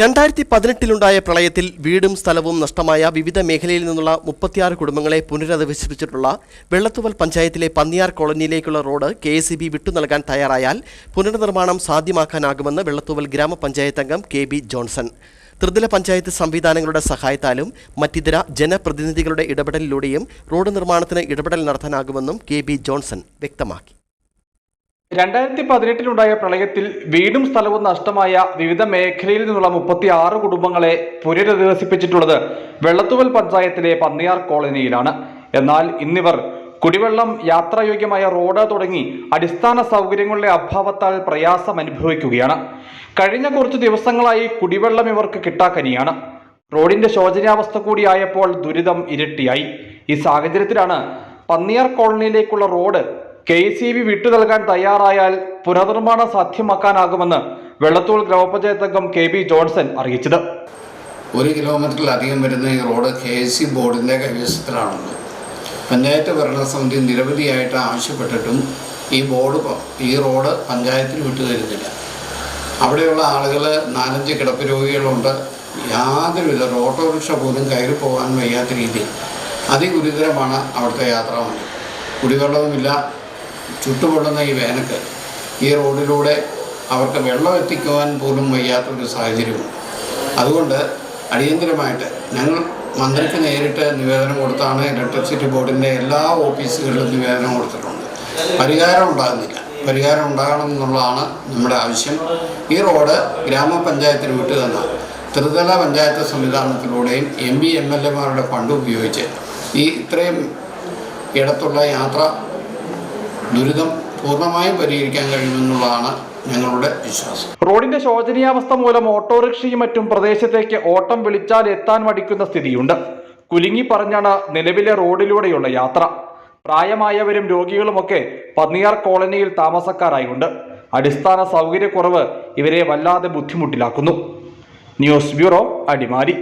രണ്ടായിരത്തി പതിനെട്ടിലുണ്ടായ പ്രളയത്തിൽ വീടും സ്ഥലവും നഷ്ടമായ വിവിധ മേഖലയിൽ നിന്നുള്ള മുപ്പത്തിയാറ് കുടുംബങ്ങളെ പുനരധിവസിപ്പിച്ചിട്ടുള്ള വെള്ളത്തുവൽ പഞ്ചായത്തിലെ പന്നിയാർ കോളനിയിലേക്കുള്ള റോഡ് കെ എസ് വിട്ടു നൽകാൻ തയ്യാറായാൽ പുനർനിർമ്മാണം സാധ്യമാക്കാനാകുമെന്ന് വെള്ളത്തുവൽ ഗ്രാമപഞ്ചായത്ത് അംഗം കെ ബി ജോൺസൺ. ത്രിതല പഞ്ചായത്ത് സംവിധാനങ്ങളുടെ സഹായത്താലും മറ്റിതര ജനപ്രതിനിധികളുടെ ഇടപെടലിലൂടെയും റോഡ് നിർമ്മാണത്തിന് ഇടപെടൽ നടത്താനാകുമെന്നും കെ ബി ജോൺസൺ വ്യക്തമാക്കി. രണ്ടായിരത്തി പതിനെട്ടിലുണ്ടായ പ്രളയത്തിൽ വീടും സ്ഥലവും നഷ്ടമായ വിവിധ മേഖലയിൽ നിന്നുള്ള മുപ്പത്തി ആറ് കുടുംബങ്ങളെ പുനരധിവസിപ്പിച്ചിട്ടുള്ളത് വെള്ളത്തുവൽ പഞ്ചായത്തിലെ പന്നിയാർ കോളനിയിലാണ്. എന്നാൽ ഇന്നിവർ കുടിവെള്ളം യാത്രായോഗ്യമായ റോഡ് തുടങ്ങി അടിസ്ഥാന സൗകര്യങ്ങളുടെ അഭാവത്താൽ പ്രയാസം അനുഭവിക്കുകയാണ് കഴിഞ്ഞ കുറച്ച് ദിവസങ്ങളായി കുടിവെള്ളം ഇവർക്ക് കിട്ടാക്കനിയാണ്. റോഡിന്റെ ശോചനീയാവസ്ഥ കൂടിയായപ്പോൾ ദുരിതം ഇരട്ടിയായി. ഈ സാഹചര്യത്തിലാണ് പന്നിയാർ കോളനിയിലേക്കുള്ള റോഡ് കെ സി ബി വിട്ടു നൽകാൻ തയ്യാറായാൽ പുനർനിർമ്മാണം സാധ്യമാക്കാനാകുമെന്ന് വെള്ളത്തൂൾ ഗ്രാമപഞ്ചായത്ത് അംഗം കെ ബി ജോൺസൺ അറിയിച്ചത്. ഒരു കിലോമീറ്ററിലധികം വരുന്ന ഈ റോഡ് കെ സി ബോർഡിന്റെ കൈവശത്തിലാണുള്ളത്. പഞ്ചായത്ത് ഭരണസമിതി നിരവധിയായിട്ട് ആവശ്യപ്പെട്ടിട്ടും ഈ ബോർഡ് ഈ റോഡ് പഞ്ചായത്തിന് വിട്ടു തരുന്നില്ല. അവിടെയുള്ള ആളുകൾ നാലഞ്ച് കിടപ്പ് രോഗികളുണ്ട്. യാതൊരുവിധ ഓട്ടോറിക്ഷ പോലും കയറി പോകാൻ വയ്യാത്ത രീതിയിൽ അതിഗുരുതരമാണ് അവിടുത്തെ യാത്രാമതി കുടിവെള്ളവുമില്ല. ചുട്ടുപൊള്ളുന്ന ഈ വേനക്ക് ഈ റോഡിലൂടെ അവർക്ക് വെള്ളം എത്തിക്കുവാൻ പോലും വയ്യാത്തൊരു സാഹചര്യമുണ്ട്. അതുകൊണ്ട് അടിയന്തരമായിട്ട് ഞങ്ങൾ മന്ത്രിക്ക് നേരിട്ട് നിവേദനം കൊടുത്താണ് ഇലക്ട്രിസിറ്റി ബോർഡിന്റെ എല്ലാ ഓഫീസുകളിലും നിവേദനം കൊടുത്തിട്ടുണ്ട്. പരിഹാരം ഉണ്ടാകുന്നില്ല. പരിഹാരം ഉണ്ടാകണം എന്നുള്ളതാണ് നമ്മുടെ ആവശ്യം. ഈ റോഡ് ഗ്രാമപഞ്ചായത്തിന് വിട്ടു തന്ന ത്രിതല പഞ്ചായത്ത് സംവിധാനത്തിലൂടെയും എം പി എം എൽ എമാരുടെ ഫണ്ട് ഉപയോഗിച്ച് ഈ ഇത്രയും ഇടത്തുള്ള യാത്ര ദുരിതം പൂർണമായും പരിഹരിക്കാൻ കഴിയുമെന്നുള്ളതാണ് ഞങ്ങളുടെ വിശ്വാസം. റോഡിന്റെ ശോചനീയാവസ്ഥ മൂലം ഓട്ടോറിക്ഷയും മറ്റും പ്രദേശത്തേക്ക് ഓട്ടം വിളിച്ചാൽ എത്താൻ മടിക്കുന്ന സ്ഥിതിയുണ്ട്. കുലുങ്ങി പറഞ്ഞാണ് നിലവിലെ റോഡിലൂടെയുള്ള യാത്ര. പ്രായമായവരും രോഗികളുമൊക്കെ പന്നിയാർ കോളനിയിൽ താമസക്കാരായുണ്ട് അടിസ്ഥാന സൗകര്യക്കുറവ് ഇവരെ വല്ലാതെ ബുദ്ധിമുട്ടിലാക്കുന്നു. News bureau Adimali.